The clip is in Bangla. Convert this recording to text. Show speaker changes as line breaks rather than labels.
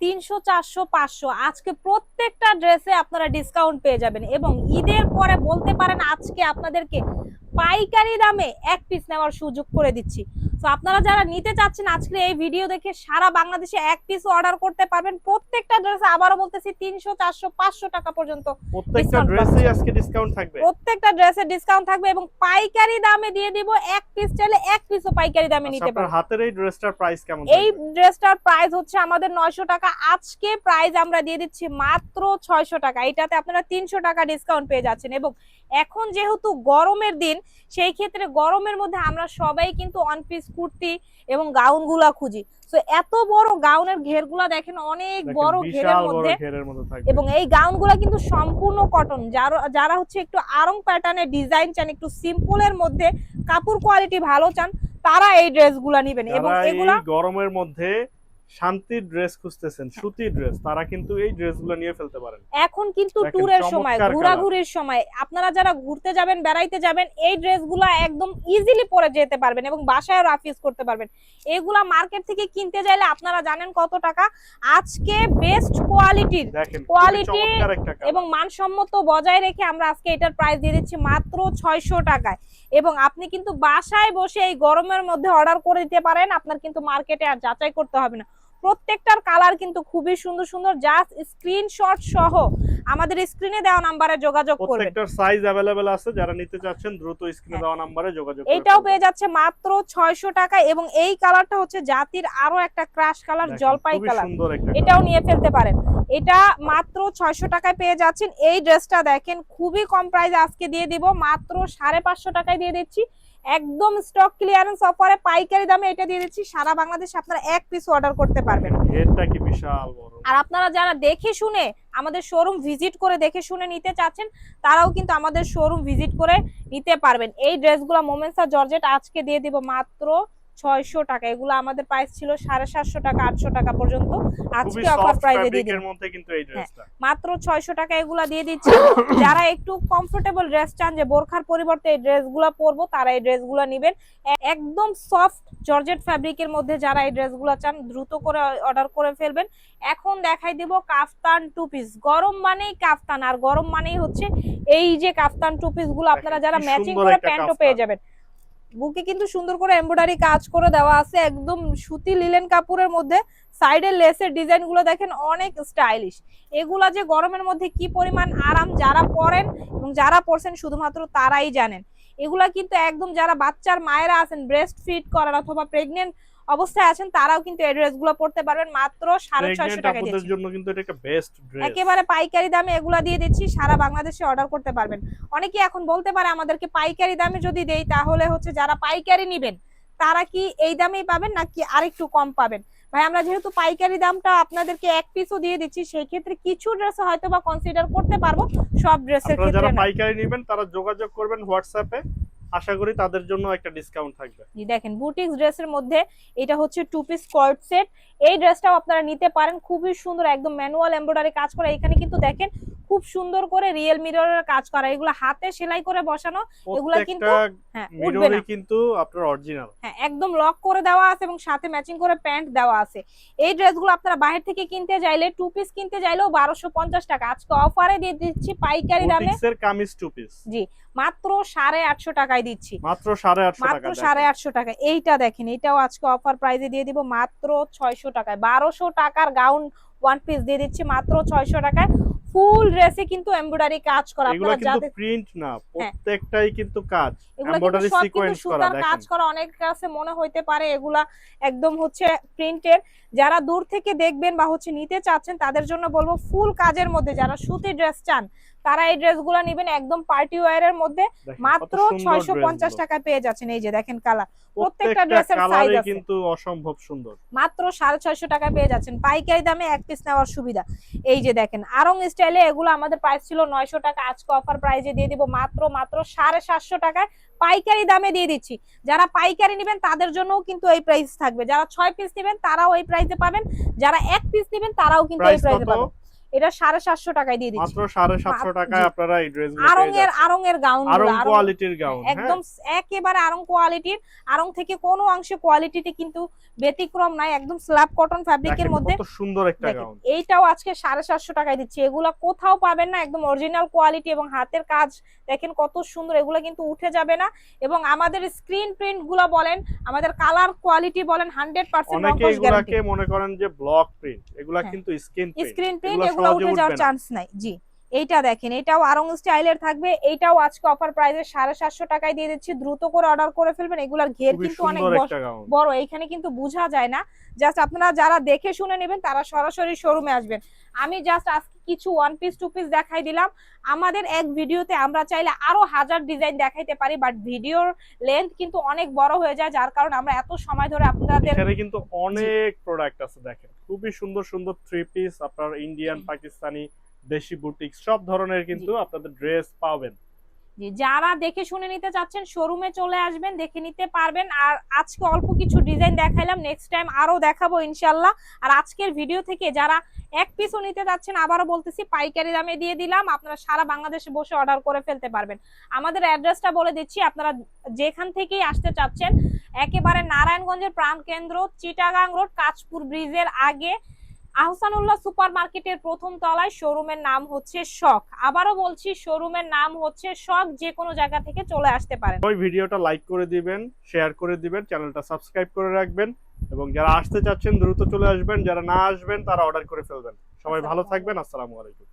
তিনশো, চারশো, পাঁচশো। আজকে প্রত্যেকটা ড্রেসে আপনারা ডিসকাউন্ট পেয়ে যাবেন এবং ঈদের পরে বলতে পারেন আজকে আপনাদেরকে পাইকারি দামে এক পিস নেওয়ার সুযোগ করে দিচ্ছি। তো আপনারা যারা নিতে চাচ্ছেন আজকে এই ভিডিও দেখে সারা বাংলাদেশে এক পিস অর্ডার করতে পারবেন। প্রত্যেকটা ড্রেসে আবারও বলতেছি তিনশো চারশো পাঁচশো টাকা পর্যন্ত
প্রত্যেকটা
Discount
আজকে ডিসকাউন্ট থাকবে।
প্রত্যেকটা ড্রেসে ডিসকাউন্ট থাকবে এবং পাইকারি দামে দিয়ে দিব এক পিস চাইলে এক পিসও পাইকারি দামে
আচ্ছা,
নিতে পারবেন।
হাতের এই ড্রেসটার প্রাইস কেমন
এই ড্রেসটার প্রাইস হচ্ছে আমাদের নয়শো টাকা। আজকে প্রাইস আমরা দিয়ে দিচ্ছি মাত্র ছয়শো টাকা। এটাতে আপনারা তিনশো টাকা ডিসকাউন্ট পেয়ে যাচ্ছেন এবং এখন যেহেতু গরমের দিন সেই ক্ষেত্রে গরমের মধ্যে আমরা সবাই কিন্তু ওয়ান পিস কুর্তি এবং গাউনগুলা খুঁজি। তো এত বড় গাউনের ঘেরগুলা দেখেন অনেক বড় ঘেরের মধ্যে এবং এই গাউনগুলা কিন্তু সম্পূর্ণ কটন যারা যারা হচ্ছে একটু আরং প্যাটার্নের ডিজাইন চান একটু সিম্পলের মধ্যে কাপড় কোয়ালিটি ভালো চান তারা এই ড্রেসগুলা নিবেন এবং এগুলা
গরমের মধ্যে শান্তির ড্রেস খুঁজতেছেন সুতির ড্রেস তারা কিন্তু এই ড্রেসগুলো নিয়ে ফেলতে পারেন।
এখন কিন্তু ট্যুরের সময় ঘোরাঘুরির সময় আপনারা যারা ঘুরতে যাবেন বেড়াইতে যাবেন এই ড্রেসগুলো একদম ইজিলি পরে যেতে পারবেন এবং বাসায় রাফিজ করতে পারবেন। এগুলা মার্কেট থেকে কিনতে চাইলে আপনারা জানেন কত টাকা? আজকে বেস্ট কোয়ালিটির
colour।
এবং মানসম্মত বজায় রেখে আমরা আজকে এটার প্রাইস দিয়ে দিচ্ছি মাত্র ছয়শো টাকায়। এবং আপনি কিন্তু বাসায় বসে এই গরমের মধ্যে অর্ডার করে দিতে পারেন আপনার কিন্তু মার্কেটে আর যাচাই করতে হবে না। প্রত্যেকটার কালার কিন্তু খুবই সুন্দর সুন্দর জাস্ট স্ক্রিনশট সহ আমাদের স্ক্রিনে দেওয়া নাম্বারে যোগাযোগ করবেন
প্রত্যেকটার সাইজ अवेलेबल আছে যারা নিতে চাচ্ছেন দ্রুত স্ক্রিনে
হ্যাঁ।
দেওয়া নম্বরে যোগাযোগ করে
এইটাও
ফেলবেন।
পেয়ে যাচ্ছে মাত্র ছয়শো টাকা এবং এই কালারটা হচ্ছে জাতির আরো একটা ক্রাশ কালার
দেখেন,
জলপাই
খুবই
কালার
সুন্দর একটা
এটাও নিয়ে ফেলতে পারেন এটা মাত্র ছয়শো টাকায় পেয়ে যাচ্ছেন এই ড্রেসটা দেখেন খুবই কম প্রাইস আজকে দিয়ে দিব মাত্র সাড়ে পাঁচশো টাকায় দিয়ে দিচ্ছি একদম স্টক ক্লিয়ারেন্স অফারে পাইকারি দামে এটা দিয়ে দিচ্ছি সারা বাংলাদেশে আপনারা এক পিস অর্ডার করতে পারবেন।
এটা কি বিশাল বড়।
আর আপনারা যারা দেখে শুনে আমাদের শোরুম ভিজিট করে দেখে শুনে নিতে চাচ্ছেন তারাও কিন্তু আমাদের শোরুম ভিজিট করে নিতে পারবেন। এই ড্রেসগুলো মোমেন্সা জর্জেট আজকে দিয়ে দিব মাত্র ছয়শো টাকা। এগুলো আমাদের প্রাইস ছিল সাড়ে সাতশো টাকা আটশো টাকা পর্যন্ত। আজকে অফার প্রাইসে দিয়ে
কিন্তু
মাত্র ছয়শো টাকা এগুলা দিয়ে দিচ্ছি। যারা একটু কমফোর্টেবল ড্রেস চান যে বোরখার পরিবর্তে এই ড্রেসগুলো পরবো তারা এই ড্রেসগুলো নেবেন। একদম সফট জর্জেট ফ্যাব্রিকের মধ্যে যারা এই ড্রেসগুলো চান দ্রুত করে অর্ডার করে ফেলবেন। এখন দেখাই দিব কাফতান টু পিস গরম মানেই কাফতান আর গরম মানেই হচ্ছে এই যে কাফতান টু পিসগুলো আপনারা যারা ম্যাচিং করে প্যান্টও পেয়ে যাবেন। বুকে কিন্তু সুন্দর করে এমব্রয়ডারি কাজ করে দেওয়া আছে। একদম সুতি লিলেন কাপড়ের মধ্যে সাইডের লেসের ডিজাইনগুলো দেখেন অনেক স্টাইলিশ এগুলা যে গরমের মধ্যে কি পরিমাণ আরাম যারা পরেন এবং যারা পরছেন শুধুমাত্র তারাই জানেন। এগুলা কিন্তু একদম যারা বাচ্চার মায়েরা আছেন ব্রেস্ট ফিট করার অথবা প্রেগনেন্ট অবস্থায় আছেন তারাও কিন্তু এই ড্রেসগুলো পড়তে পারবেন মাত্র সাড়ে ছয়শো টাকা দিচ্ছি।
জন্য কিন্তু এটা একটা বেস্ট ড্রেস
একেবারে পাইকারি দামে এগুলা দিয়ে দিচ্ছি সারা বাংলাদেশে অর্ডার করতে পারবেন। অনেকে এখন বলতে পারে আমাদেরকে পাইকারি দামে যদি দেই তাহলে হচ্ছে যারা পাইকারি নিবেন তারা কি এই দামেই পাবেন নাকি আরেকটু কম পাবেন? ভাই আমরা যেহেতু পাইকারি দামটা আপনাদেরকে এক পিসও দিয়ে দিচ্ছি সেই ক্ষেত্রে কিছু ড্রেস হয়তো বা কনসিডার করতে পারব সব ড্রেসের ক্ষেত্রে
যারা পাইকারি নেবেন তারা যোগাযোগ করবেন হোয়াটসঅ্যাপে আশা করি তাদের জন্য একটা ডিসকাউন্ট থাকবে।
জি, দেখেন বুটিক্স ড্রেসের মধ্যে এটা হচ্ছে টু পিস স্কার্ট সেট এই ড্রেসটাও আপনারা নিতে পারেন খুবই সুন্দর একদম ম্যানুয়াল এমব্রয়ডারি কাজ করা। এখানে কিন্তু দেখেন খুব সুন্দর করে রিয়েল মিররের কাজ করা এগুলো হাতে সেলাই করে বসানো এগুলা কিন্তু হ্যাঁ উঠবে না।
কিন্তু আপনার অরিজিনাল
হ্যাঁ একদম লক করে দেওয়া আছে এবং সাথে ম্যাচিং করে প্যান্ট দেওয়া আছে। এই ড্রেসগুলো আপনারা বাইরে থেকে কিনতে চাইলে টু পিস কিনতে চাইলেও বারোশো পঞ্চাশ টাকা। আজকে অফারে দিয়ে দিচ্ছি পাইকারি দামে।
বুটিক্সের কামিজ টু পিস জি
মাত্র সাড়ে আটশো টাকায় দিচ্ছি।
মাত্র সাড়ে আটশো টাকা
মাত্র
দেখেন।
সাড়ে আটশো টাকা এইটা দেখেন এটাও আজকে অফার প্রাইসে দিয়ে দিব মাত্র ছয়শো টাকায়। বারোশো টাকার গাউন ওয়ান পিস দিয়ে দিচ্ছি মাত্র ছয়শো টাকায়। ফুল ড্রেসে কিন্তু এমব্রয়ডারি কাজ করা আপনারা
কিন্তু প্রিন্ট না প্রত্যেকটাই কিন্তু কাজ। এমব্রয়ডারি সিকোয়েন্স করা
কাজ করা অনেক কাছে মনে হইতে পারে এগুলা একদম হচ্ছে প্রিন্টের। যারা দূর থেকে দেখবেন বা হচ্ছে নিতে চাচ্ছেন তাদের জন্য বলব ফুল কাজের মধ্যে যারা সুতি ড্রেস চান তারা এই ড্রেসগুলো নেবেন একদম পার্টি ওয়্যারের মধ্যে মাত্র
সুন্দর
ছয়শো
পঞ্চাশগুলো।
টাকায় পেয়ে যাচ্ছেন এই যে দেখেন কালার। প্রত্যেকটা ড্রেসের সাইজ আছে।
কিন্তু অসম্ভব সুন্দর।
মাত্র সাড়ে ছয়শো টাকায় পেয়ে যাচ্ছেন। পাইকারি দামে এক পিস নেওয়ার সুবিধা। এই যে দেখেন আরং স্টাইলে এগুলো আমাদের প্রাইস ছিল নয়শো টাকা। আজকে অফার প্রাইজে দিয়ে দিব মাত্র মাত্র সাড়ে সাতশো টাকায় পাইকারি দামে দিয়ে দিচ্ছি। যারা পাইকারি নেবেন তাদের জন্যও কিন্তু এই প্রাইস থাকবে। যারা ছয় পিস নেবেন তারাও এই প্রাইসে পাবেন। যারা এক পিস নেবেন তারাও কিন্তু এই
প্রাইসে
পাবেন। এটা সাড়ে সাতশো টাকায় দিয়ে দিচ্ছি।
মাত্র সাড়ে সাতশো টাকায় আপনারা এই ড্রেস
আরং এর আরং এর গাউন
আরং কোয়ালিটির গাউন হ্যাঁ।
একদম একেবারে আরং কোয়ালিটির আরং থেকে কোনো অংশে কোয়ালিটিতে কিন্তু ব্যতিক্রম নাই একদম স্ল্যাব কটন ফ্যাব্রিকের মধ্যে।
কত সুন্দর একটা গাউন।
এইটাও আজকে সাড়ে সাতশো টাকায় দিচ্ছি। এগুলো কোথাও পাবেন না একদম অরিজিনাল কোয়ালিটি এবং হাতের কাজ। দেখেন কত সুন্দর এগুলো কিন্তু উঠে যাবে না। এবং আমাদের স্ক্রিন প্রিন্টগুলো বলেন আমাদের কালার কোয়ালিটি বলেন হান্ড্রেড পার্সেন্ট
মনে করেন যে ব্লক প্রিন্ট এগুলা
হ্যাঁ।
কিন্তু স্ক্রিন
স্ক্রিন প্রিন্ট
এগুলো
এগুলো
সহজে
উঠে যাওয়ার
উঠবে না।
চান্স নাই জি এইটা দেখেন এটাও আরং স্টাইলের থাকবে এইটাও আজকে অফার প্রাইসে সাড়ে সাতশো টাকায় দিয়ে দিচ্ছি দ্রুত করে অর্ডার করে ফেলবেন এগুলার ঘের কিন্তু অনেক বড়- এইখানে কিন্তু বোঝা যায় না জাস্ট আপনারা যারা দেখে শুনে নেবেন তারা সরাসরি শোরুমে আসবেন। আমি জাস্ট আজকে কিছু ওয়ান পিস টু পিস দেখাই দিলাম আমাদের এক ভিডিওতে আমরা চাইলে আরও হাজার ডিজাইন দেখাইতে পারি বাট ভিডিওর লেন্থ কিন্তু অনেক বড় হয়ে যায় যার কারণে আমরা এত সময় ধরে আপনাদের
এখানে কিন্তু অনেক প্রোডাক্ট আছে দেখেন খুবই সুন্দর সুন্দর থ্রি পিস আপনার ইন্ডিয়ান পাকিস্তানি দেশি বুটিক সব ধরনের কিন্তু আপনাদের ড্রেস পাবেন।
যারা দেখে শুনে নিতে চাচ্ছেন শোরুমে চলে আসবেন দেখে নিতে পারবেন। আর আজকে অল্প কিছু ডিজাইন দেখাইলাম নেক্সট টাইম আরও দেখাবো ইনশাল্লাহ আর আজকের ভিডিও থেকে যারা এক পিসও নিতে চাচ্ছেন আবারও বলতেছি পাইকারি দামে দিয়ে দিলাম। আপনারা সারা বাংলাদেশে বসে অর্ডার করে ফেলতে পারবেন। আমাদের অ্যাড্রেসটা বলে দিচ্ছি আপনারা যেখান থেকেই আসতে চাচ্ছেন একেবারে নারায়ণগঞ্জের প্রাণকেন্দ্র চিটাগাং রোড কাঁচপুর ব্রিজের আগে আহসানুল্লাহ সুপার মার্কেটের প্রথম তলায় শোরুমের নাম হচ্ছে শখ। আবারও বলছি শোরুমের নাম হচ্ছে শখ যে কোনো জায়গা থেকে চলে আসতে পারেন।
ওই ভিডিওটা লাইক করে দিবেন শেয়ার করে দিবেন চ্যানেলটা সাবস্ক্রাইব করে রাখবেন এবং যারা আসতে চাচ্ছেন দ্রুত চলে আসবেন যারা না আসবেন তারা অর্ডার করে ফেলবেন। সবাই ভালো থাকবেন আসসালামু আলাইকুম।